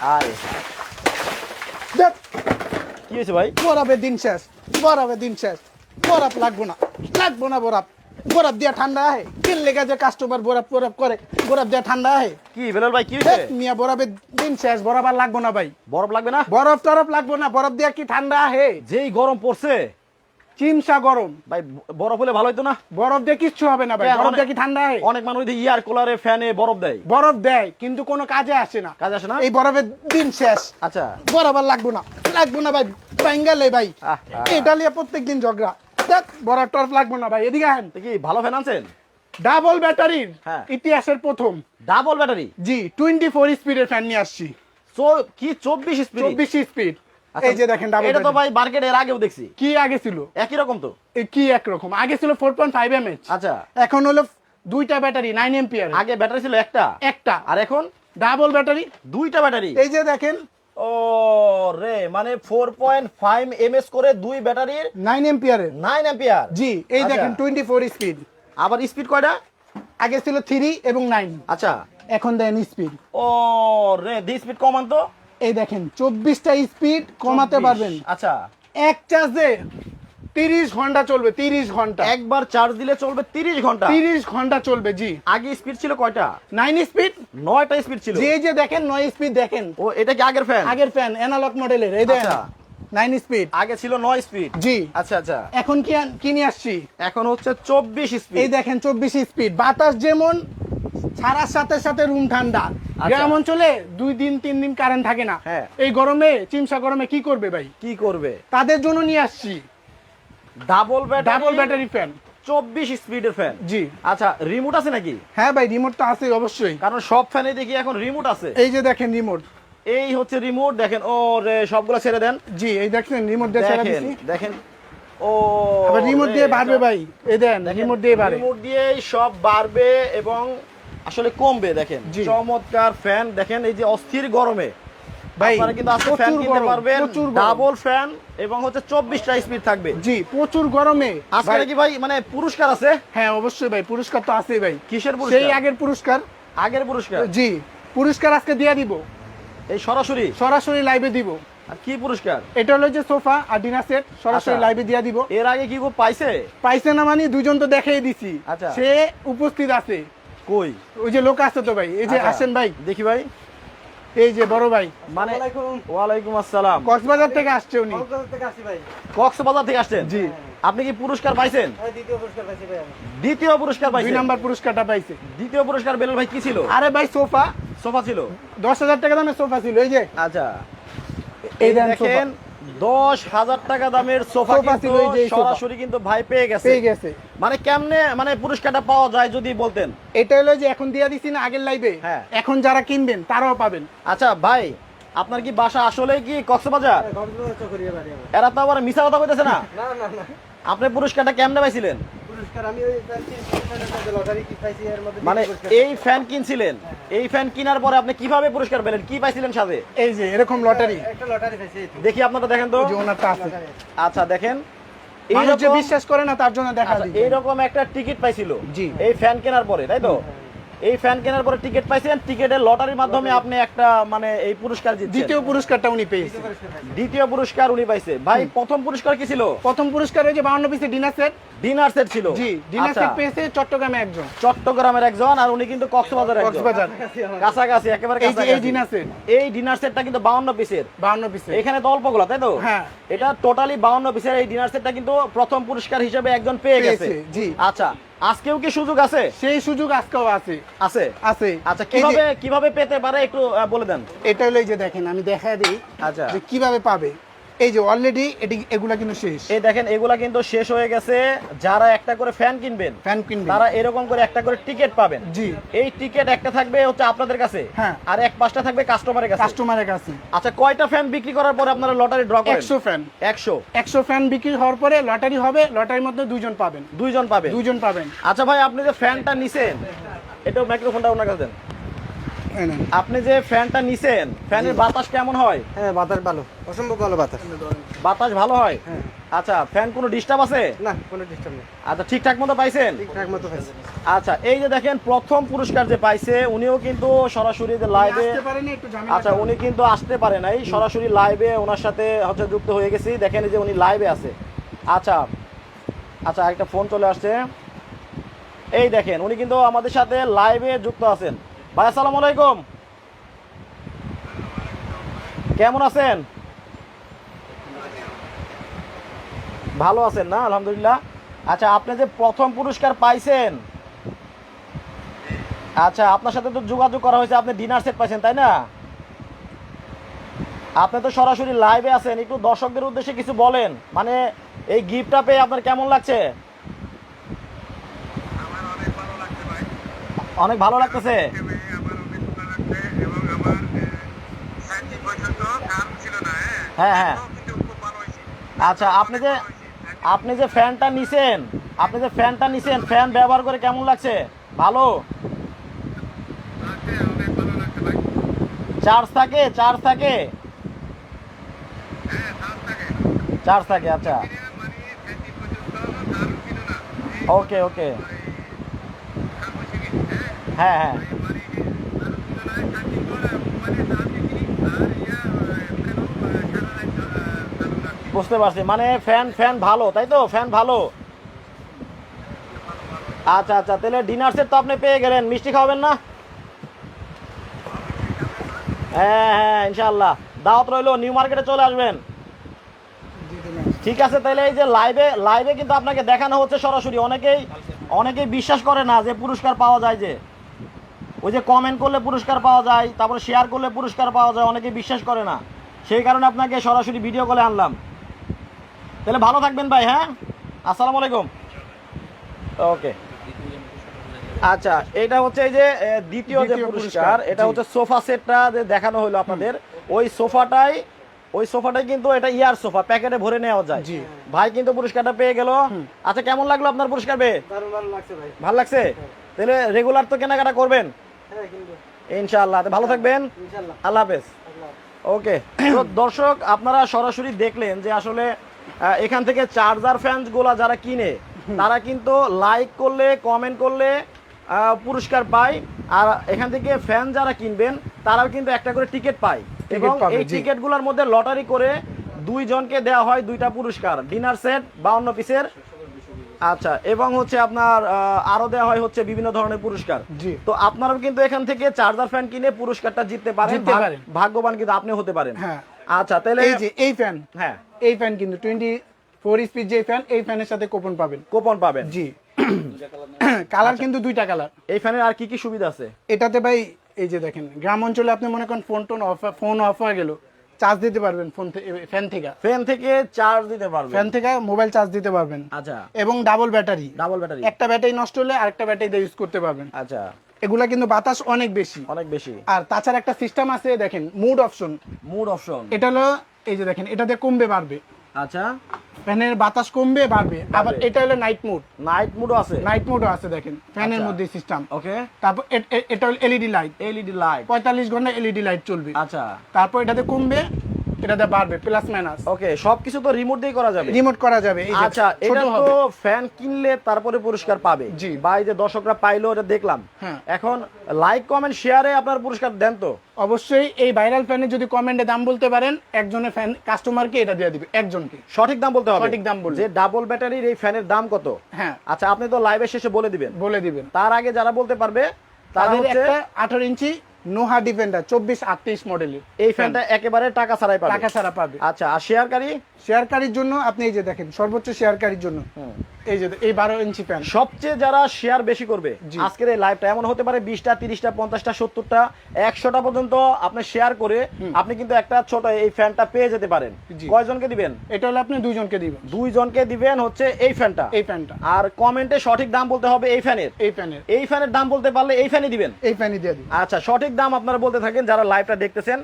আরে। দেখ। কি হয়েছে ভাই? বরফের দিন শেষ দিন শেষ। বরফ লাগবো না লাগবো না দিয়ে ঠান্ডা আহে লেগে যে কাস্টমার বরফ বরফ করে বরফ দিয়ে ঠান্ডা আহে। কি বেলাল ভাই কি হয়েছে? মিয়া বরফের দিন শেষ বরফ আর লাগবো না ভাই। বরফ লাগবে না? বরফ টরফ লাগবো না বরফ দিয়ে কি ঠান্ডা আহে? যেই গরম পড়ছে চিমসা গরম। ভাই বরফ হলে ভালো হতো না? বরফ দিয়ে কিচ্ছু হবে না ভাই হ্যাঁ, বরফ দিয়ে কি ঠান্ডা আহে অনেক মানুষ ইয়ার কুলারে ফ্যানে বরফ দেয়। বরফ দেয় কিন্তু কোনো কাজে আসে না। কাজে আসে না? এই বরফের দিন শেষ। আচ্ছা। বরফ আর লাগবো না লাগবো না ভাই বেঙ্গালে ভাই। এটা নিয়ে প্রত্যেক দিন ঝগড়া। দেখ বরফ টরফ লাগবো না ভাই এদিকে আহেন। কি ভালো ফ্যান আনছেন? ডাবল ব্যাটারির হ্যাঁ। ইতিহাসের প্রথম। Double battery? জি টোয়েন্টি ফোর স্পিডের ফ্যান নিয়ে আসছি। কি চব্বিশ স্পিড চব্বিশ স্পিড। এই যে দেখেন ডাবল এটা তো ভাই মার্কেট এর আগেও দেখছি। কি আগে ছিল? একই রকম তো। কি একরকম? আগে ছিল four point five M H আচ্ছা। এখন হলো দুইটা ব্যাটারি নাইন এমপিয়ার আগে ব্যাটারি ছিল একটা। একটা। আর এখন? Double battery. দুইটা ব্যাটারি। এই যে দেখেন। ও রে মানে four point five M S করে দুই ব্যাটারির নাইন এমপিয়ারের নাইন অ্যাম্পিয়ার জি এই আচ্ছা। দেখেন টোয়েন্টি ফোর স্পিড আবার স্পিড কয়টা? আগে ছিল থ্রি এবং নাইন আচ্ছা। এখন দেন স্পিড ও রে দি স্পিড কমান তো। এই দেখেন চব্বিশটা স্পিড কমাতে পারবেন। আচ্ছা। এক চার্জে তিরিশ ঘণ্টা চলবে তিরিশ ঘণ্টা। একবার চার্জ দিলে চলবে তিরিশ ঘণ্টা। তিরিশ ঘণ্টা চলবে জি। আগে স্পিড ছিল কয়টা? নাইন স্পিড নয়টা স্পিড ছিল। যে যে দেখেন নয় স্পিড দেখেন। ও এটা কি আগের ফ্যান আগের ফ্যান অ্যানালগ মডেলের এই দেখেন। আচ্ছা। নাইন স্পিড আগে ছিল নয় স্পিড জি। আচ্ছা আচ্ছা। এখন কি কি নিয়ে আসছি? এখন হচ্ছে চব্বিশ স্পিড এই দেখেন চব্বিশ স্পিড বাতাস যেমন ছাড়ার সাথে সাথে রুম ঠান্ডা। গ্রাম অঞ্চলে দুই দিন তিন দিন কারেন্ট থাকে না। হ্যাঁ। এই গরমে চিমসা গরমে কি করবে ভাই? কি করবে? তাদের জন্য নিয়ে আসছি। Double battery double battery fan চব্বিশ স্পিডের ফ্যান জি। আচ্ছা রিমোট আছে নাকি? হ্যাঁ ভাই রিমোট তো আছে অবশ্যই। কারণ সব ফ্যানে দেখি এখন রিমোট আছে। এই যে দেখেন রিমোট এই হচ্ছে রিমোট দেখেন ও রে সবগুলো ছেড়ে দেন। জি এই দেখছেন রিমোট দিয়ে ছেড়ে দেখেন দিছি। দেখেন ও রিমোট দিয়ে বাড়বে ভাই। এই দেন রিমোট দিয়ে বাড়ে। রিমোট দিয়েই সব বাড়বে এবং আসলে কমবে দেখেন। চমৎকার ফ্যান দেখেন এই যে অস্থির গরমে। আপনারা কিন্তু আজকে ফ্যান কিনতে পারবেন ডাবল ফ্যান এবং হচ্ছে চব্বিশটা স্পিড থাকবে। জি প্রচুর গরমে। আজকে ভাই- ভাই মানে পুরস্কার আছে? হ্যাঁ অবশ্যই ভাই পুরস্কার তো আছেই ভাই। কিসের সেই আগের পুরস্কার। আগের পুরস্কার? জি পুরস্কার আজকে দিয়ে দিব। এই সরাসরি? সরাসরি লাইভে দিব। আর কি পুরস্কার? এটা হলো যে সোফা আর ডিনার সেট সরাসরি আচ্ছা। লাইভে দিয়ে দিব। এর আগে কি পাইছে? পাইছে না মানে দুজন তো দেখাই দিছি। আচ্ছা। সে উপস্থিত আছে। কই? ওই যে লোক আছে তো ভাই এই যে আচ্ছা, আসেন ভাই। দেখি ভাই। এই যে বড় ভাই। মানে ওয়ালাইকুম আসসালাম। কক্সবাজার থেকে আসছে উনি। কক্সবাজার থেকে আসছেন? জি। আপনি কি পুরস্কার পাইছেন? দ্বিতীয় পুরস্কার দুই পাইছেন? নাম্বার পুরস্কারটা পাইছে। দ্বিতীয় পুরস্কার বেলাল ভাই কি ছিল? আরে ভাই সোফা। সোফা ছিল। দশ হাজার টাকা দামের সোফা ছিল এই যে। আচ্ছা। এই এই দেখেন দশ হাজার টাকা দামের সোফা কিন্তু সরাসরি কিন্তু ভাই পেয়ে গেছে। পেয়ে গেছে। মানে কেমনে মানে পুরস্কারটা পাওয়া যায় যদি বলতেন? এটা হলো যে এখন দিয়ে দিছি না আগের লাইভে হ্যাঁ। এখন যারা কিনবেন তারাও পাবেন। আচ্ছা ভাই আপনার কি বাসা আসলে কি কক্সবাজার? এরা তো আবার মিশা কথা কইতেছে না। আপনি পুরস্কারটা কেমনে পাইছিলেন? মানে এই ফ্যান কিনছিলেন? এই ফ্যান কেনার পরে আপনি কীভাবে পুরস্কার পেলেন? কি পাইছিলেন সাথে? এই যে এরকম লটারি দেখি আপনারা দেখেন তো। ওনারটা আছে। আচ্ছা দেখেন। এই যে এইরকম- বিশ্বাস করে না তার জন্য দেখা আচ্ছা, এইরকম একটা টিকিট পাইছিল। জি। এই ফ্যান কেনার পরে তাই তো? এই ফ্যান কেনার পরে টিকিট পাইছেন টিকিটের লটারির মাধ্যমে আপনি একটা মানে এই পুরস্কার জিতছেন। দ্বিতীয় পুরস্কারটা উনি পেয়েছে। দ্বিতীয় পুরস্কার উনি পাইছে। ভাই প্রথম পুরস্কার কি ছিল? প্রথম পুরস্কার হয়েছে বাউন্ন পিসে ডিনার সেট ডিনার সেট ছিল। জি ডিনার আচ্ছা, সেট পেয়েছে চট্টগ্রামে একজন। চট্টগ্রামের একজন আর উনি কিন্তু কক্সবাজার একজন। কক্সবাজার। কাছাকাছি একেবারে যে এই ডিনার সেট এই ডিনার সেটটা কিন্তু 52 পিসের বাউন্ন পিসে এখানে তো অল্পগুলো তাই তো? হ্যাঁ। এটা টোটালি 52 পিসের এই ডিনার সেটটা কিন্তু প্রথম পুরস্কার হিসেবে একজন পেয়ে গেছে। জি। আচ্ছা আজকেও কি সুযোগ আছে? সেই সুযোগ আজকেও আছে। আছে? আছে। আচ্ছা কীভাবে কীভাবে পেতে পারে একটু বলে দেন। এটা হলো এই যে দেখেন আমি দেখা দিই আচ্ছা। যে কীভাবে পাবে। এই যে অলরেডি এটি এগুলা কিন্তু শেষ। এই দেখেন এগুলা কিন্তু শেষ হয়ে গেছে। যারা একটা করে ফ্যান কিনবেন ফ্যান কিনবে তারা এরকম করে একটা করে টিকিট পাবেন। জি। এই টিকিট একটা থাকবে হচ্ছে আপনাদের কাছে হ্যাঁ। আর এক পাঁচটা থাকবে কাস্টমারের কাছে। কাস্টমারের কাছে। আচ্ছা কয়টা ফ্যান বিক্রি করার পরে আপনারা লটারি ড্র করেন? একশো ফ্যান একশো। একশো ফ্যান বিক্রি হওয়ার পরে লটারি হবে লটারির মধ্যে দুইজন পাবেন। দুইজন পাবে দুজন পাবেন। আচ্ছা ভাই আপনি যে ফ্যানটা নিছেন এটা মাইক্রোফোনটা ওনার কাছে দেন। আপনি যে ফ্যানটা নিছেন ফ্যানের বাতাস কেমন হয়? হ্যাঁ বাতাস ভালো। অসম্ভব ভালো বাতাস। বাতাস ভালো হয়? হ্যাঁ। আচ্ছা ফ্যান কোনো ডিস্টার্ব আছে? না কোনো ডিস্টার্ব নেই। আচ্ছা ঠিকঠাক মতো পাইছেন? ঠিকঠাক মতো হয়েছে আচ্ছা এই যে দেখেন প্রথম পুরস্কার যে পাইছে উনিও কিন্তু সরাসরি যে লাইভে আসতে পারেনি একটু ঝামেলা আচ্ছা উনি কিন্তু আসতে পারে নাই সরাসরি লাইভে ওনার সাথে হচ্ছে যুক্ত হয়ে গেছি। দেখেন এই যে উনি লাইভে আছে। আচ্ছা আচ্ছা একটা ফোন চলে আসছে। এই দেখেন উনি কিন্তু আমাদের সাথে লাইভে যুক্ত আছেন। ভাই, আসসালামু আলাইকুম। কেমন আছেন? ভালো আছেন না? আলহামদুলিল্লাহ। আচ্ছা আপনি যে প্রথম পুরস্কার পাইছেন আচ্ছা আপনার সাথে তো যোগাযোগ করা হয়েছে, আপনি ডিনার সেট পাইছেন, তাই না? আপনি তো সরাসরি লাইভে আছেন, একটু দর্শকদের উদ্দেশ্যে কিছু বলেন। মানে এই গিফটটা পেয়ে আপনার কেমন লাগছে? অনেক ভালো লাগতেছে। হ্যাঁ হ্যাঁ। আচ্ছা আপনি যে আপনি যে ফ্যানটা নিছেন, আপনি যে ফ্যানটা নিছেন, ফ্যান ব্যবহার করে কেমন লাগছে? ভালো? চার্জ থাকে চার্জ থাকে। চার্জ থাকে আচ্ছা। ওকে ওকে। হ্যাঁ হ্যাঁ। বুঝতে পারছি। মানে ফ্যান ফ্যান ভালো, তাই তো? ফ্যান ভালো। আচ্ছা আচ্ছা তাহলে ডিনার সেট তো আপনি পেয়ে গেলেন। মিষ্টি খাওয়াবেন না? হ্যাঁ হ্যাঁ ইনশাল্লাহ দাওয়াত রইল নিউ মার্কেটে চলে আসবেন। ঠিক আছে, তাহলে এই যে লাইভে লাইভে কিন্তু আপনাকে দেখানো হচ্ছে সরাসরি। অনেকেই অনেকেই বিশ্বাস করে না যে পুরস্কার পাওয়া যায় যে। ওই যে কমেন্ট করলে পুরস্কার পাওয়া যায় তারপরে শেয়ার করলে পুরস্কার পাওয়া যায় অনেকে বিশ্বাস করে না। সেই কারণে আপনাকে সরাসরি ভিডিও কলে আনলাম। তাহলে ভালো থাকবেন ভাই হ্যাঁ? আসসালামু আলাইকুম। ওকে আচ্ছা এটা হচ্ছে এই যে দ্বিতীয় যে পুরস্কার এটা হচ্ছে সোফা সেটটা যে দেখানো হলো আপনাদের। ওই সোফাটাই ওই সোফাটাই কিন্তু এটা ইয়ার সোফা প্যাকেটে ভরে নেওয়া যায়। জি। ভাই কিন্তু পুরস্কারটা পেয়ে গেল। আচ্ছা কেমন লাগল আপনার পুরস্কার পেয়ে? দারুণ ভালো লাগছে ভাই। ভালো লাগছে? তাহলে রেগুলার তো কেনাকাটা করবেন। হ্যাঁ ইনশাআল্লাহ। ভালো থাকবেন। আল্লাহ হাফেজ। ওকে। তো দর্শক আপনারা সরাসরি দেখলেন যে আসলে এখান থেকে চার্জার ফ্যান্সগুলা যারা কিনে তারা কিন্তু লাইক করলে কমেন্ট করলে পুরস্কার পায়। আর এখান থেকে ফ্যান যারা কিনবেন তারাও কিন্তু একটা করে টিকিট পায়। এবং এই। টিকিটগুলোর মধ্যে লটারি করে দুইজনকে দেওয়া হয় দুইটা পুরস্কার। ডিনার সেট বাউন্ন পিসের আচ্ছা এবং হচ্ছে আপনার আরও দেওয়া হয় হচ্ছে বিভিন্ন ধরনের পুরস্কার। জি। তো আপনারাও কিন্তু এখান থেকে চার্জার ফ্যান কিনে পুরস্কারটা জিততে পারেন পারেন। ভাগ্যবান কিন্তু আপনি হতে পারেন। হ্যাঁ। আচ্ছা তাহলে এই যে এই ফ্যান হ্যাঁ। এই ফ্যান কিন্তু টোয়েন্টি ফোর স্পিড যে ফ্যান এই ফ্যানের সাথে কুপন পাবেন। কুপন পাবেন। জি। কালার কিন্তু দুইটা কালার। এই ফ্যানের আর কি কি সুবিধা আছে? এটাতে ভাই এই যে দেখেন গ্রাম অঞ্চলে আপনি মনে করেন phone tone off phone off হয়ে গেল। চার্জ দিতে পারবেন ফোন ফ্যান থেকে। ফ্যান থেকে চার্জ দিতে পারবেন। ফ্যান থেকে মোবাইল চার্জ দিতে পারবেন। আচ্ছা। এবং ডাবল ব্যাটারি। Double battery. একটা ব্যাটারি নষ্ট হলে আরেকটা ব্যাটারি দিয়ে ইউজ করতে পারবেন। আচ্ছা। এগুলা কিন্তু বাতাস অনেক বেশি। অনেক বেশি। আর তাছাড়া একটা সিস্টেম আছে দেখেন মুড অপশন মুড অপশন এটা হলো এই যে দেখেন এটাতে কমবে বাড়বে। আচ্ছা। ফ্যানের বাতাস কমবে বাড়বে। আবার এটা হলো নাইট মোড নাইট মুডও আছে। নাইট মোডও আছে দেখেন ফ্যানের আচ্ছা। মধ্যে সিস্টেম ওকে তারপর এটা হলো এলইডি লাইট এলইডি লাইট পঁয়তাল্লিশ ঘণ্টা এলইডি লাইট চলবে। আচ্ছা। তারপর এটাতে কমবে এটাতে বাড়বে প্লাস মাইনাস ওকে সবকিছু তো রিমোট দিয়ে করা যাবে। রিমোট করা যাবে আচ্ছা এটা তো ফ্যান কিনলে তারপরে পুরস্কার পাবে। জি। এই যে দর্শকরা পাইলো এটা দেখলাম। হ্যাঁ। এখন লাইক কমেন্ট শেয়ারে আপনার পুরস্কার দেন তো। অবশ্যই এই ভাইরাল ফ্যানে যদি কমেন্টে দাম বলতে পারেন একজনের ফ্যান কাস্টমারকে এটা দিয়ে দিবে একজনকে। সঠিক দাম বলতে হবে। সঠিক দাম বলব। যে ডাবল ব্যাটারির এই ফ্যানের দাম কত? হ্যাঁ। আচ্ছা আপনি তো লাইভের শেষে বলে দিবেন। বলে দিবেন। তার আগে যারা বলতে পারবে তাদের একটা আঠারো ইঞ্চি নোহা ডিফেন্ডার চব্বিশ আটত্রিশ মডেলের এই ফ্যানটা একেবারে টাকা ছাড়াই পাবে। টাকা ছাড়া পাবে। আচ্ছা আর শেয়ারকারী শেয়ারকারীর জন্য আপনি এই যে দেখেন সর্বোচ্চ শেয়ারকারীর জন্য। এই যে এই বারো ইঞ্চি সবচেয়ে যারা শেয়ার বেশি করবে আজকের এই লাইভটা এমন হতে পারে বিশটা তিরিশটা পঞ্চাশটা সত্তরটা একশোটা পর্যন্ত আপনি শেয়ার করে আপনি কিন্তু একটা ছোট এই ফ্যানটা পেয়ে যেতে পারেন। কয়জনকে দিবেন? এটা হলো আপনি দুইজনকে দিবেন। দুইজনকে দিবেন হচ্ছে এই ফ্যানটা এই ফ্যানটা আর কমেন্টে সঠিক দাম বলতে হবে এই ফ্যানের এই ফ্যানের এই ফ্যানের দাম বলতে পারলে এই ফ্যানই দিবেন। এই ফ্যানই দিয়ে দিবেন। আচ্ছা সঠিক দাম আপনারা বলতে থাকেন যারা লাইভটা দেখতেছেন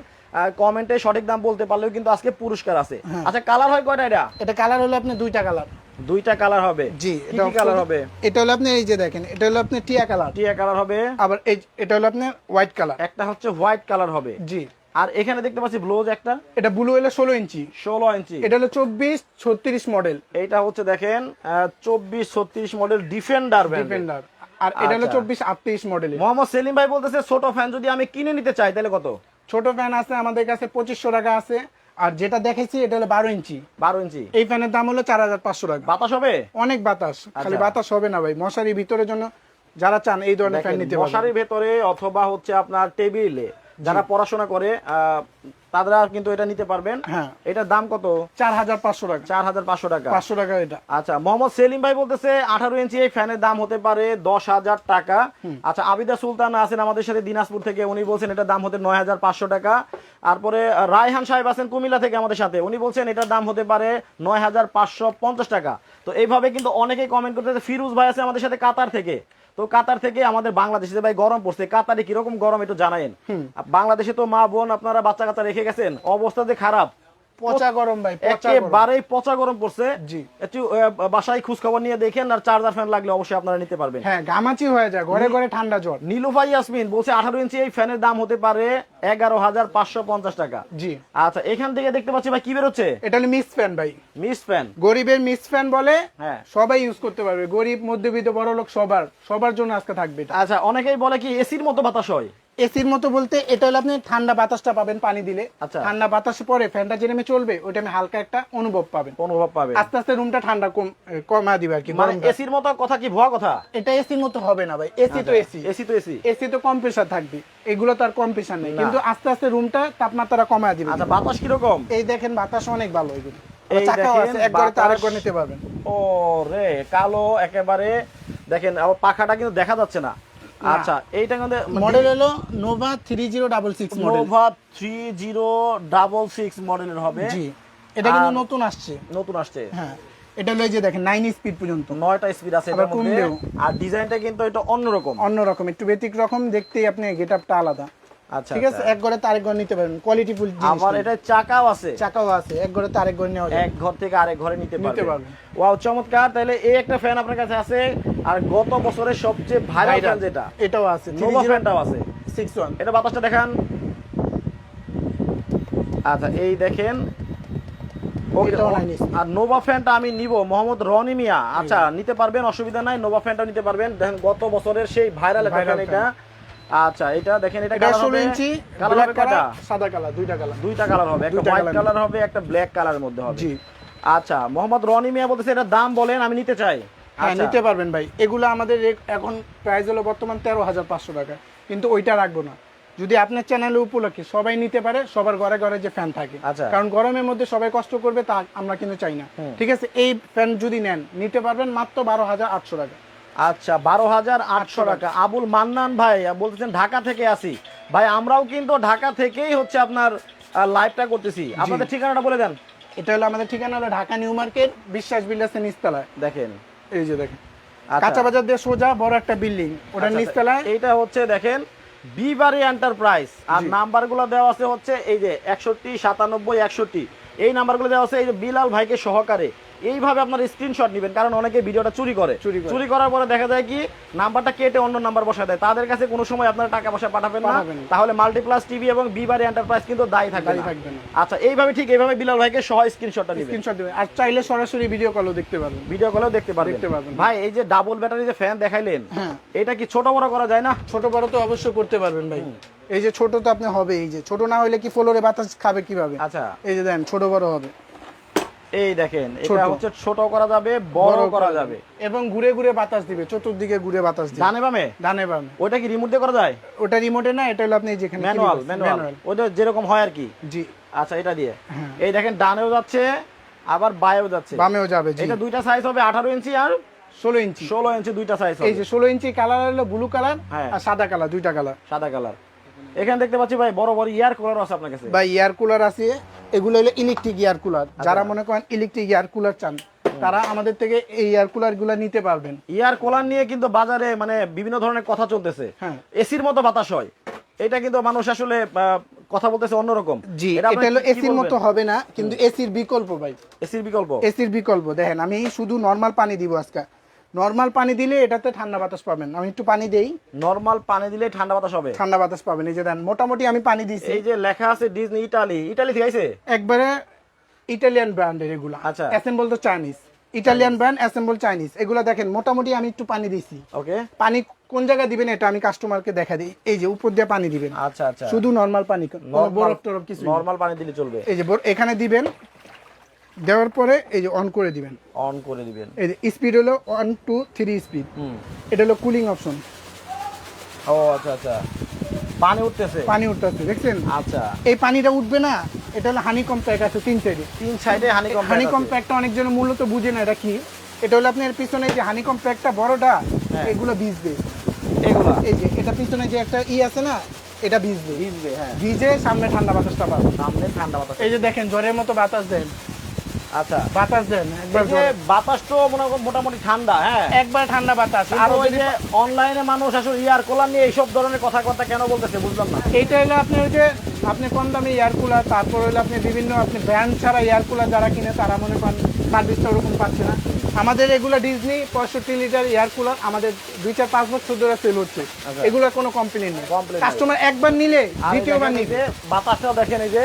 কমেন্টে সঠিক দাম বলতে পারলেও কিন্তু আজকে পুরস্কার আছে। হ্যাঁ। আচ্ছা কালার হয় কয়টা এটা? এটা কালার হলো আপনি দুইটা কালার দুইটা কালার হবে। জি কি কালার হবে? এটা হলো আপনি এই যে দেখেন এটা হলো আপনি টিয়া কালার টিয়া কালার হবে। আবার এই এটা হলো আপনার হোয়াইট কালার একটা হচ্ছে হোয়াইট কালার হবে। জি। আর এখানে দেখতে পাচ্ছি ব্লাউজ একটা? এটা ব্লু হলো ষোলো ইঞ্চি। ষোলো ইঞ্চি। এটা হলো চব্বিশ ছত্রিশ মডেল এইটা হচ্ছে দেখেন চব্বিশ ছত্রিশ মডেল ডিফেন্ডার ডিফেন্ডার আর এটা হলো আচ্ছা। চব্বিশ আটত্রিশ মডেল মোহাম্মদ সেলিম ভাই বলতেছে ছোট ফ্যান যদি আমি কিনে নিতে চাই তাহলে কত? ছোট ফ্যান আছে আমাদের কাছে পঁচিশশো টাকা আছে। আর যেটা দেখেছি এটা হলো বারো ইঞ্চি। বারো ইঞ্চি। এই ফ্যানের দাম হলো চার হাজার পাঁচশো টাকা। বাতাস হবে? অনেক বাতাস। খালি আচ্ছা। বাতাস হবে না ভাই। মশারি ভিতরে জন্য যারা চান এই ধরনের ফ্যান নিতে মশারির ভেতরে অথবা হচ্ছে আপনার টেবিলে যারা পড়াশোনা করে আহ, তারা কিন্তু এটা নিতে পারবেন। হ্যাঁ। এটার দাম কত? চার হাজার পাঁচশো টাকা। চার হাজার পাঁচশো টাকা। পাঁচশো টাকা এটা। আচ্ছা মোহাম্মদ সেলিম ভাই বলতেছে আঠারো ইঞ্চি এই ফ্যানের দাম হতে পারে দশ হাজার টাকা। আচ্ছা আবিদা সুলতান আছেন আমাদের সাথে দিনাজপুর থেকে উনি বলছেন এটার দাম হতে নয় হাজার পাঁচশো টাকা। তারপরে রায়হান সাহেব আছেন কুমিল্লা থেকে আমাদের সাথে উনি বলছেন এটার দাম হতে পারে নয় হাজার পাঁচশো পঞ্চাশ টাকা। তো এইভাবে কিন্তু অনেকেই কমেন্ট করতেছে ফিরুজ ভাই আছে আমাদের সাথে কাতার থেকে। তো কাতার থেকে আমাদের বাংলাদেশে ভাই গরম পড়ছে কাতারে কীরকম গরম একটু জানায়েন। বাংলাদেশে তো মা বোন আপনারা বাচ্চা কাচ্চা রেখে গেছেন অবস্থা যে খারাপ। পচা গরম ভাই। একেবারেই পচা গরম পড়ছে। জি। একটু বাসায় খোঁজ খবর নিয়ে দেখেন আর চার্জার ফ্যান লাগলে অবশ্যই আপনারা নিতে পারবেন। হ্যাঁ ঘামাচি হয়ে যায় ঘরে ঘরে ঠান্ডা জ্বর। ইয়াসমিন বলছে আঠারো ইঞ্চি এই ফ্যানের দাম হতে পারে এগারো হাজার পাঁচশো পঞ্চাশ টাকা। জি। আচ্ছা এখান থেকে দেখতে পাচ্ছি ভাই কি বেরোচ্ছে? এটা হলো মিস ফ্যান ভাই। Miss fan. গরিবের মিস ফ্যান বলে হ্যাঁ। সবাই ইউজ করতে পারবে। গরিব মধ্যবিত্ত বড় লোক সবার সবার জন্য আজকে থাকবে আচ্ছা অনেকেই বলে কি এসির মতো বাতাস হয়। এসির মতো বলতে এটা হলো আপনি ঠান্ডা বাতাসটা পাবেন পানি দিলে। আচ্ছা। ঠান্ডা বাতাস পরে ফ্যানটা যে নেমে চলবে ওইটা আমি হালকা একটা অনুভব পাবেন। অনুভব পাবে আস্তে আস্তে রুমটা ঠান্ডা কম কমা দিবে আর কি মানে এসির মতো কথা কি ভুয়া কথা? এটা এসির মতো হবে না ভাই এসি তো এসি। এসি তো এসি। এসি তো কম প্রেসার থাকবে এগুলো তো আর কম প্রেসার নেই। কিন্তু আস্তে আস্তে রুমটা তাপমাত্রা কমা দিবে। আচ্ছা বাতাস কীরকম? এই দেখেন বাতাস অনেক ভালো এগুলো। নিতে পারবেন। ও রে কালো একেবারে। দেখেন আবার পাখাটা কিন্তু দেখা যাচ্ছে না। আচ্ছা এইটা কিন্তু মডেল হলো Nova three zero double six model Nova three zero double six মডেলের হবে। জি এটা কিন্তু নতুন আসছে। নতুন আসছে। হ্যাঁ এটা লয়ে যে দেখেন নাইন স্পিড পর্যন্ত। নয়টা স্পিড আছে এটার মধ্যে। আর ডিজাইনটা কিন্তু এটা অন্যরকম। অন্যরকম একটু ব্যতিক রকম দেখতেই আপনি গেট আপটা আলাদা। ঠিক আছে আচ্ছা। এক ঘরে আরেক ঘর নিতে পারবেন কোয়ালিটি ফুল আবার এটা চাকাও আছে। চাকাও আছে এক ঘরে আরেক ঘর নেওয়া যায় এক ঘর থেকে আরেক ঘরে নিতে নিতে পারবেন। পারবেন। ওয়াও চমৎকার। তাহলে এই একটা ফ্যান আপনার কাছে আছে আর গত বছরের সবচেয়ে ভাইরাল ফ্যান যেটা? এটাও আছে নোভা ফ্যানটাও আছে। সিক্স ওয়ান এটা বাতাসটা দেখান। আচ্ছা এই দেখেন। আর নোভা ফ্যানটা আমি নিব মোহাম্মদ রনি মিয়া। আচ্ছা নিতে পারবেন অসুবিধা নাই নোভা ফ্যানটা নিতে পারবেন। দেখেন গত বছরের সেই ভাইরাল একটা ফ্যান এটা। আচ্ছা এটা দেখেন এটা কালার হবে ইঞ্চি কালার হবে কালার সাদা কালার দুইটা কালার দুইটা কালার হবে একটা হোয়াইট কালার হবে একটা ব্ল্যাক কালারের মধ্যে হবে। জি। আচ্ছা মোহাম্মদ রনি মিয়া বলতেছে এটা দাম বলেন আমি নিতে চাই। হ্যাঁ আচ্ছা। নিতে পারবেন ভাই। এগুলো আমাদের এখন প্রাইস হলো বর্তমান তেরো হাজার পাঁচশো টাকা। কিন্তু ওইটা রাখব না। যদি আপনার চ্যানেলে উপলক্ষে সবাই নিতে পারে সবার ঘরে ঘরে যে ফ্যান থাকে। আচ্ছা। কারণ গরমের মধ্যে সবাই কষ্ট করবে তা আমরা কিন্তু চাই না। ঠিক আছে? এই ফ্যান যদি নেন নিতে পারবেন মাত্র বারো হাজার আটশো টাকা। আচ্ছা বারো হাজার আটশো টাকা। আবুল মান্নান ভাই বলতেছেন ঢাকা থেকে আসি। ভাই আমরাও কিন্তু ঢাকা থেকেই হচ্ছে আপনার লাইভটা করতেছি। আপনাদের ঠিকানাটা বলে দেন। এটা হলো আমাদের ঠিকানা হলো ঢাকা নিউ মার্কেট বিশ্বাস বিল্ডার্সের নিচতলায়। দেখেন। এই যে দেখেন। আচ্ছা। কাঁচা বাজার দিয়ে সোজা বড় একটা বিল্ডিং ওটার আচ্ছা, নিচতলায়। এইটা হচ্ছে দেখেন বিবারি এন্টারপ্রাইজ আর নাম্বারগুলো দেওয়া আছে হচ্ছে এই যে একষট্টি সাতানব্বই একষট্টি। এই নাম্বারগুলো দেওয়া আছে এই যে বিলাল ভাইকে সহকারে। এইভাবে আপনার স্ক্রিনশট নেবেন কারণ অনেকে ভিডিওটা চুরি করে। চুরি করার পরে দেখা যায় কি নাম্বারটা কেটে অন্য নাম্বার বসায় দেয়। তাদের কাছে কোনো সময় আপনারা টাকা পয়সা পাঠাবেন না। তাহলে মাল্টিপ্লাস টিভি এবং বিবারি এন্টারপ্রাইজ কিন্তু দায়ী থাকবে। আচ্ছা এইভাবে ঠিক এইভাবে বিলাল ভাইকে সহ স্ক্রিনশটটা নেবেন। স্ক্রিনশট দেবেন। আর চাইলে সরাসরি ভিডিও কলও দেখতে পারবেন। ভিডিও কলেও দেখতে পারবেন। দেখতে পারবেন। ভাই এই যে ডাবল ব্যাটারি যে ফ্যান দেখাইলেন হ্যাঁ। এটা কি ছোট বড় করা যায় না? ছোট বড় তো অবশ্যই করতে পারবেন ভাই। এই যে ছোট তো আপনি হবে এই যে ছোট না হলে কি ফ্লোরে বাতাস খাবে কীভাবে? আচ্ছা। এই যে দেন ছোট বড় হবে। এই দেখেন। এটা হচ্ছে ছোট করা যাবে বড় করা যাবে। এবং ঘুরে ঘুরে বাতাস দিবে চতুর্দিকে ঘুরে বাতাস দিবে। ডানে বামে? ডানে বামে। ওটা কি রিমোট দিয়ে করা যায়? ওটা রিমোটে না এটা হলো আপনি যেখানে ম্যানুয়াল ম্যানুয়াল ওটা যেরকম হয় আর কি। জি। আচ্ছা এটা দিয়ে। হ্যাঁ। এই দেখেন ডানেও যাচ্ছে আবার বায়েও যাচ্ছে। বামেও যাবে জি। এটা দুইটা সাইজ হবে আঠারো ইঞ্চি আর ষোলো ইঞ্চি। ষোলো ইঞ্চি দুইটা সাইজ এই যে ষোলো ইঞ্চি কালার হলো ব্লু কালার হ্যাঁ। আর সাদা কালার দুইটা কালার সাদা কালার এখানে দেখতে পাচ্ছি ভাই বড় বড় ইয়ার কুলার আছে আপনার কাছে। ভাই এয়ার কুলার আছে। এগুলো হলো ইলেকট্রিক এয়ার কুলার। যারা মনে করেন ইলেকট্রিক এয়ার কুলার চান তারা আমাদের থেকে এই এয়ার কুলারগুলা নিতে পারবেন। ইয়ার কুলার নিয়ে কিন্তু বাজারে মানে বিভিন্ন ধরনের কথা চলতেছে। হ্যাঁ। এসির মতো বাতাস হয়। এটা কিন্তু মানুষ আসলে কথা বলতেছে অন্যরকম। জি এটা হলো এসির মতো হবে না কিন্তু এসির বিকল্প ভাই। এসির বিকল্প? এসির বিকল্প দেখেন আমি শুধু নর্মাল পানি দিব আজকে। নর্মাল পানি দিলে এটাতে ঠান্ডা বাতাস পাবেন। আমি একটু পানি দেই। নরমাল পানি দিলে ঠান্ডা বাতাস হবে। ঠান্ডা বাতাস পাবেন। এই যে দেন মোটামুটি আমি পানি দিছি এই যে লেখা আছে ডিজনি ইটালি ইটালি থেকে একবারে ইটালিয়ান ব্র্যান্ডের এগুলা। আচ্ছা। অ্যাসেম্বল তো Chinese Italian brand assemble Chinese এগুলা দেখেন মোটামুটি আমি একটু পানি দিছি ওকে পানি কোন জায়গায় দিবেন এটা আমি কাস্টমারকে দেখা দিই। এই যে উপর দিয়ে পানি দিবেন। আচ্ছা আচ্ছা। শুধু নর্মাল পানি কোনো বরফ টরফ কিছু নরমাল পানি দিলে চলবে। এই যে এখানে দিবেন দেওয়ার পরে এই যে অন করে দিবেন। অন করে দিবেন। এই যে স্পিড হলো ওয়ান টু থ্রি স্পিড এটা হলো কুলিং অপশন ও আচ্ছা আচ্ছা। পানি উঠতেছে? পানি উঠতেছে দেখছেন? আচ্ছা। এই পানিটা উঠবে না এটা হলো হানি কম্প্যাক্ট আছে তিন সাইডে তিন সাইডে হানি কম হানি কম্প্যাক্টটা অনেকজন মূলত বুঝে না এটা কি। এটা হলো আপনার পিছনে যে হানি কম্প্যাক্টটা বড়টা হ্যাঁ। এগুলো ভিজবে। এগুলো? এই যে এটা পিছনে যে একটা ই আছে না এটা ভিজবে। ভিজবে হ্যাঁ। ভিজে সামনে ঠান্ডা বাতাসটা পাবে। সামনে ঠান্ডা বাতাস। এই যে দেখেন জ্বরের মতো বাতাস দেন। আচ্ছা। বাতাস দেন একবার এই যে জ্বর- বাতাসটাও মোটামুটি ঠান্ডা হ্যাঁ? একবার ঠান্ডা বাতাস আর আর ওই যে অনলাইনে মানুষ আসলে ইয়ার কোলার নিয়ে এইসব ধরনের কথাবার্তা কেন বলতেছে বুঝলাম না। এইটা হলো আপনি ওই যে আপনি কম দামি এয়ার কুলার তারপর হলো আপনি বিভিন্ন আপনি ব্র্যান্ড ছাড়া এয়ার কুলার যারা কিনে তারা মনে সার্ভিসটা ওরকম পাচ্ছে না। আমাদের এগুলো ডিজনি পঁয়ষট্টি লিটার এয়ার কুলার আমাদের দুই চার পাঁচ বছর ধরে সেল হচ্ছে। আচ্ছা। এগুলোর কোনো কমপ্লেন নেই। কাস্টমার একবার নিলে দ্বিতীয়বার নিবে। বাতাসটাও দেখেন এই যে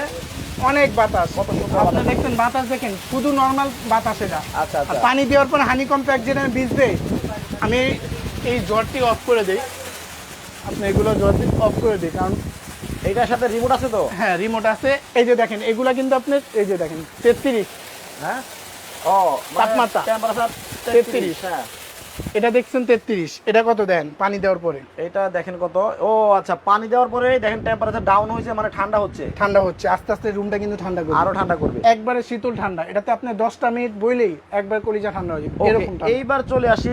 অনেক বাতাস কত আপনি দেখছেন বাতাস দেখেন শুধু নর্মাল বাতাস এটা। আচ্ছা আচ্ছা। পানি দেওয়ার পর হানি কম্প্যাক্ট যেটা ভিজবে আমি এই জ্বরটি অফ করে দিই। আপনি এগুলো জ্বরটি অফ করে দিই কারণ এইটার সাথে রিমোট আছে তো? হ্যাঁ রিমোট আছে। এই যে দেখেন এগুলা কিন্তু আপনি এই যে দেখেন তেত্রিশ। হ্যাঁ? ও তাপমাত্রা। টেম্পারেচার 33 হ্যাঁ। এটা দেখছেন তেত্রিশ। এটা কত দেন পানি দেওয়ার পরে? এটা দেখেন কত? ও আচ্ছা পানি দেওয়ার পরে দেখেন টেম্পারেচার ডাউন হয়েছে মানে ঠান্ডা হচ্ছে। ঠান্ডা হচ্ছে আস্তে আস্তে রুমটা কিন্তু ঠান্ডা করবে। আরও ঠান্ডা করবে। একবারে শীতল ঠান্ডা এটাতে আপনি দশটা মিনিট বইলেই একবার কলিজা ঠান্ডা হয়ে যাবে। এরকম এইবার চলে আসি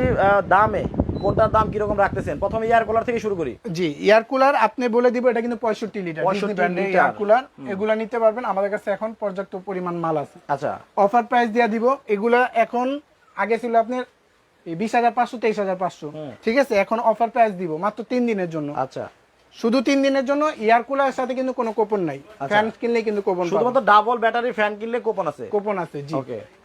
দামে। কোনটার দাম কীরকম রাখতেছেন? প্রথমে এয়ার কুলার থেকে শুরু করি। জি এয়ার কুলার আপনি বলে দিব এটা কিন্তু পঁয়ষট্টি লিটার 65 লিটার। এয়ার কুলার এগুলা নিতে পারবেন। আমাদের কাছে এখন পর্যাপ্ত পরিমাণ মাল আছে। আচ্ছা। অফার প্রাইস দিয়ে দিব এগুলা এখন আগে ছিল আপনার বিশ হাজার পাঁচশো তেইশ হাজার পাঁচশো। ঠিক আছে এখন অফার প্রাইস দিব মাত্র তিন দিনের জন্য। আচ্ছা। শুধু তিন দিনের জন্য এয়ার কুলারের সাথে কিন্তু কোনো কুপন নাই। ফ্যান কিনলে কিন্তু কুপন শুধুমাত্র ডাবল ব্যাটারি ফ্যান কিনলে কুপন আছে? কুপন আছে জি।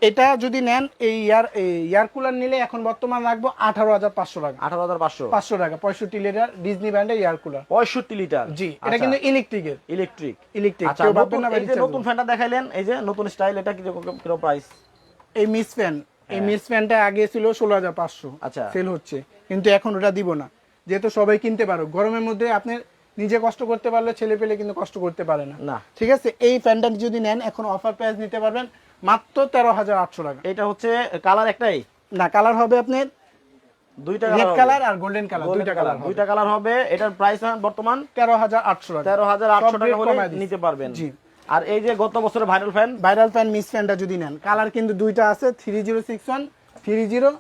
এটা যদি নেন এই ইয়ার এয়ার কুলার নিলে এখন বর্তমান রাখব আঠারো হাজার পাঁচশো টাকা। আঠারো হাজার পাঁচশো। পাঁচশো টাকা পঁয়ষট্টি লিটার ডিজনি ব্র্যান্ডের এয়ার কুলার পঁয়ষট্টি লিটার? জি এটা কিন্তু ইলেকট্রিকের ইলেকট্রিক ইলেকট্রিক আচ্ছা নতুন ফ্যানটা দেখাইলেন এই যে নতুন স্টাইল এটা কীরকম প্রাইস এই মিস ফ্যান এই মিস ফ্যানটা আগে ছিল ষোলো হাজার পাঁচশো। আচ্ছা। সেল হচ্ছে। কিন্তু এখন ওটা দিব না। যেহেতু সবাই কিনতে পারো গরমের মধ্যে আপনি নিজে কষ্ট করতে পারলে ছেলে পেলে কিন্তু কষ্ট করতে পারে না। না। ঠিক আছে? এই ফ্যানটা যদি নেন এখন অফার প্রাইস নিতে পারবেন মাত্র তেরো হাজার আটশো টাকা। এটা হচ্ছে কালার একটাই? না কালার হবে আপনার দুইটা রেড কালার কালার আর গোল্ডেন কালার দুইটা কালার। দুইটা কালার হবে। এটার প্রাইস বর্তমান তেরো হাজার আটশো টাকা। তেরো হাজার আটশো টাকা হলে নিতে পারবেন। জি। আর এই যে গত বছরের viral fan viral fan miss ফ্যানটা যদি নেন কালার কিন্তু দুইটা আছে three zero six one three zero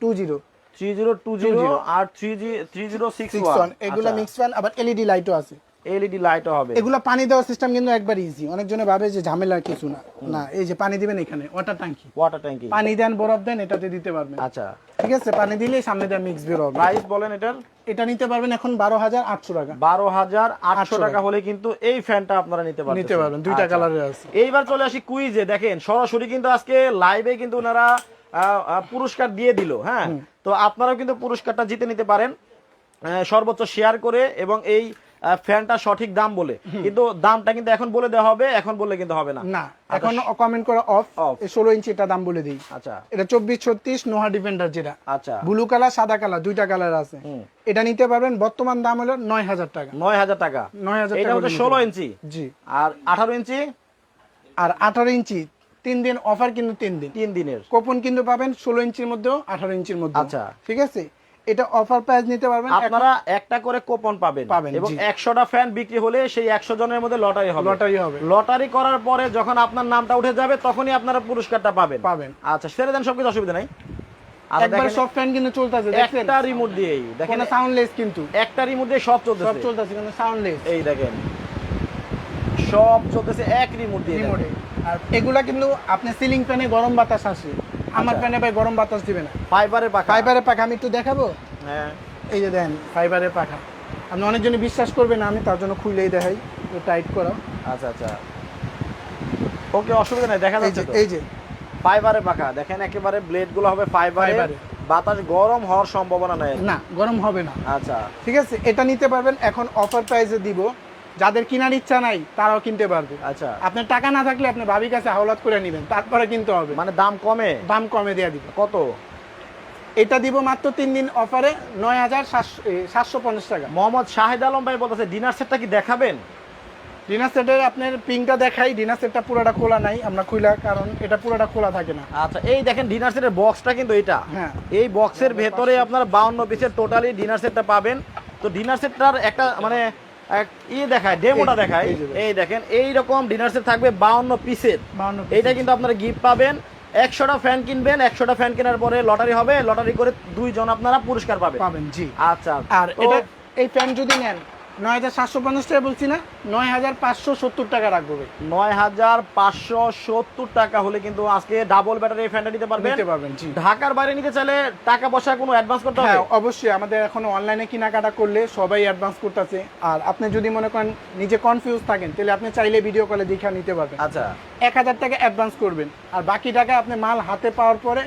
two zero three zero two zero 20 আর three G three zero six six one এগুলো মিক্স ফ্যান আবার এলইডি লাইটও আছে। এলইডি লাইটও হবে। এগুলো পানি দেওয়ার সিস্টেম কিন্তু একবার ইজি অনেকজনে ভাবে যে ঝামেলা কিছু না। না এই যে পানি দিবেন এখানে ওয়াটার ট্যাঙ্কি ওয়াটার ট্যাঙ্কি পানি দেন বরফ দেন এটাতে দিতে পারবেন। আচ্ছা। ঠিক আছে পানি দিলেই সামনে দিয়ে মিক্স বের হবে। প্রাইস বলেন এটার? এটা নিতে পারবেন এখন বারো হাজার আটশো টাকা। বারো হাজার আটশো টাকা হলে কিন্তু এই ফ্যানটা আপনারা নিতে পারবেন নিতে পারবেন দুইটা কালারের আছে। এইবার চলে আসি কুইজে দেখেন সরাসরি কিন্তু আজকে লাইভে কিন্তু ওনারা পুরস্কার দিয়ে দিল হ্যাঁ? তো আপনারাও কিন্তু পুরস্কারটা জিতে নিতে পারেন। সর্বোচ্চ শেয়ার করে এবং এই ফ্যানটা সঠিক দাম বলে। কিন্তু দামটা কিন্তু এখন বলে দেওয়া হবে এখন বললে কিন্তু হবে না। না এখন কমেন্ট করা অফ Off। ষোলো ইঞ্চি এটা দাম বলে দিই। আচ্ছা। এটা চব্বিশ ছত্রিশ নোহা ডিফেন্ডার যেটা। আচ্ছা। ব্লু কালার সাদা কালার দুইটা কালার আছে। এটা নিতে পারবেন বর্তমান দাম হলো নয় হাজার টাকা। নয় হাজার টাকা। নয় হাজার এটা টাকা হচ্ছে ষোলো ইঞ্চি জি। আর আঠারো ইঞ্চি আর আঠারো ইঞ্চি তিন দিন অফার কিন্তু তিন দিন। তিন দিনের। কোপন কিন্তু পাবেন ষোলো ইঞ্চির মধ্যেও আঠারো ইঞ্চির মধ্যে আচ্ছা। ঠিক আছে? এটা অফার প্রাইস নিতে পারবেন। আপনারা একটা করে কুপন পাবেন। এবং জি। একশোটা ফ্যান বিক্রি হলে সেই একশো জনের মধ্যে লটারি হবে। লটারি হবে। লটারি করার পরে যখন আপনার নামটা উঠে যাবে তখনই আপনারা পুরস্কারটা পাবেন। পাবেন। আচ্ছা সেরে দেন সবকিছু অসুবিধা নাই। আর একবার দেখেন, সব ফ্যান কিন্তু চলতেছে দেখছেন? একটা রিমোট দিয়েই দেখেন সাউন্ডলেস কিন্তু। একটা রিমোট দিয়ে সব সব চলতেছে চলতেছে কিন্তু সাউন্ডলেস এই দেখেন সব চলতেছে এক রিমোট দিয়ে রিমোটে আর এগুলা কিন্তু আপনি সিলিং ফ্যানে গরম বাতাস আসে। আমার আচ্ছা। ফ্যানে ভাই গরম বাতাস দিবে না। ফাইবারের পাখা। ফাইবারের পাখা আমি একটু দেখাবো? হ্যাঁ। এই যে দেন ফাইবারের পাখা। আপনি অনেকজনই বিশ্বাস করবেন আমি তার জন্য খুলেই দেখাই টাইট করা। আচ্ছা আচ্ছা। ওকে অসুবিধা নেই দেখা যাচ্ছে এই যে। ফাইবারে পাখা দেখেন একেবারে ব্লেডগুলো হবে ফাইবারে ফাইবারে। বাতাস গরম হওয়ার সম্ভাবনা নেই। না গরম হবে না। আচ্ছা। ঠিক আছে এটা নিতে পারবেন এখন অফার প্রাইসে দিব। যাদের কেনার ইচ্ছা নাই তারাও কিনতে পারবে। আচ্ছা। আপনার টাকা না থাকলে আপনি ভাবির কাছে হাওলাত করে নেবেন তারপরে কিনতে হবে। মানে দাম কমে? দাম কমে দেওয়া দিবে। কত? এটা দিব মাত্র তিন দিন অফারে নয় হাজার সাতশো পঞ্চাশ টাকা। মোহাম্মদ শাহেদ আলম ভাই বলতেছে ডিনার সেটটা কি দেখাবেন? ডিনার সেটের আপনার পিংটা দেখাই ডিনার সেটটা পুরোটা খোলা নাই আমরা খুলা কারণ এটা পুরোটা খোলা থাকে না। আচ্ছা এই দেখেন ডিনার সেটের বক্সটা কিন্তু এটা। হ্যাঁ। এই বক্সের ভেতরে আপনার বাউন্ন পিসের টোটালি ডিনার সেটটা পাবেন। তো ডিনার সেটটার একটা মানে ইয়ে দেখায় ডেমোটা এই দেখায়। এই দেখেন। এই রকম ডিনার সেট থাকবে বাউন্ন পিসের এটা কিন্তু আপনারা গিফট পাবেন। একশোটা ফ্যান কিনবেন একশোটা ফ্যান কেনার পরে লটারি হবে। লটারি করে দুইজন আপনারা পুরস্কার পাবেন। পাবেন জি। আচ্ছা। আর এটা এই ফ্যান যদি নেন নয় হাজার সাতশো পঞ্চাশ টাকা বলছি না নয় হাজার পাঁচশো সত্তর টাকা রাখব নয় হাজার পাঁচশো সত্তর টাকা হলে কিন্তু আজকে ডাবল ব্যাটারি ফ্যানটা নিতে পারবেন। নিতে পারবেন জি। ঢাকার বাইরে নিতে চাইলে টাকা পয়সা কোনো অ্যাডভান্স করতে হবে? হ্যাঁ অবশ্যই আমাদের এখন অনলাইনে কেনাকাটা করলে সবাই অ্যাডভান্স করতেছে। আর আপনি যদি মনে করেন নিজে কনফিউজ থাকেন তাহলে আপনি চাইলে ভিডিও কলে দেখে নিতে পারবেন। আচ্ছা। এক হাজার টাকা অ্যাডভান্স করবেন। আর বাকি টাকা আপনি মাল হাতে পাওয়ার পরে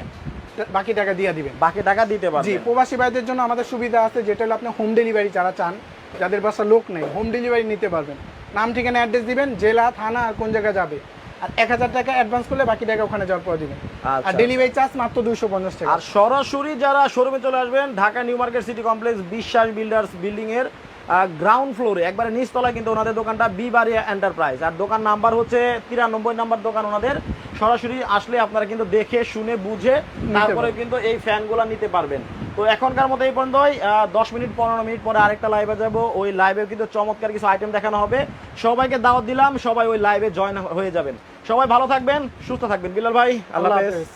বাকি টাকা দিয়ে দিবেন। বাকি টাকা দিতে পারবেন। জি প্রবাসী ভাইদের জন্য আমাদের সুবিধা আছে যেটা হলো আপনি হোম ডেলিভারি যারা চান যাদের বাসা লোক নেই হোম ডেলিভারি নিতে পারবেন। নাম ঠিকানা অ্যাড্রেস দিবেন জেলা থানা আর কোন জায়গায় যাবে। আর এক হাজার টাকা অ্যাডভান্স করলে বাকি টাকা ওখানে যাওয়ার পর দিবেন। আর আচ্ছা ডেলিভারি চার্জ মাত্র দুশো পঞ্চাশ টাকা। আর সরাসরি যারা শোরুমে চলে আসবেন Dhaka New Market City Complex Biswas builders building এর গ্রাউন্ড ফ্লোরে একবারে নিচতলায় কিন্তু ওনাদের দোকানটা বিবারিয়া এন্টারপ্রাইজ আর দোকান নাম্বার হচ্ছে তিরানব্বই নাম্বার দোকান ওনাদের। সরাসরি আসলে আপনারা কিন্তু দেখে শুনে বুঝে তারপরে কিন্তু এই ফ্যানগুলো নিতে পারবেন। তো এখনকার মতো এই পর্যন্তই দশ মিনিট পনেরো মিনিট পরে আরেকটা লাইভে যাব। ওই লাইভে কিন্তু চমৎকার কিছু আইটেম দেখানো হবে। সবাইকে দাওয়াত দিলাম সবাই ওই লাইভে জয়েন হয়ে যাবেন। সবাই ভালো থাকবেন সুস্থ থাকবেন। বিলাল ভাই আল্লাহ হাফেজ।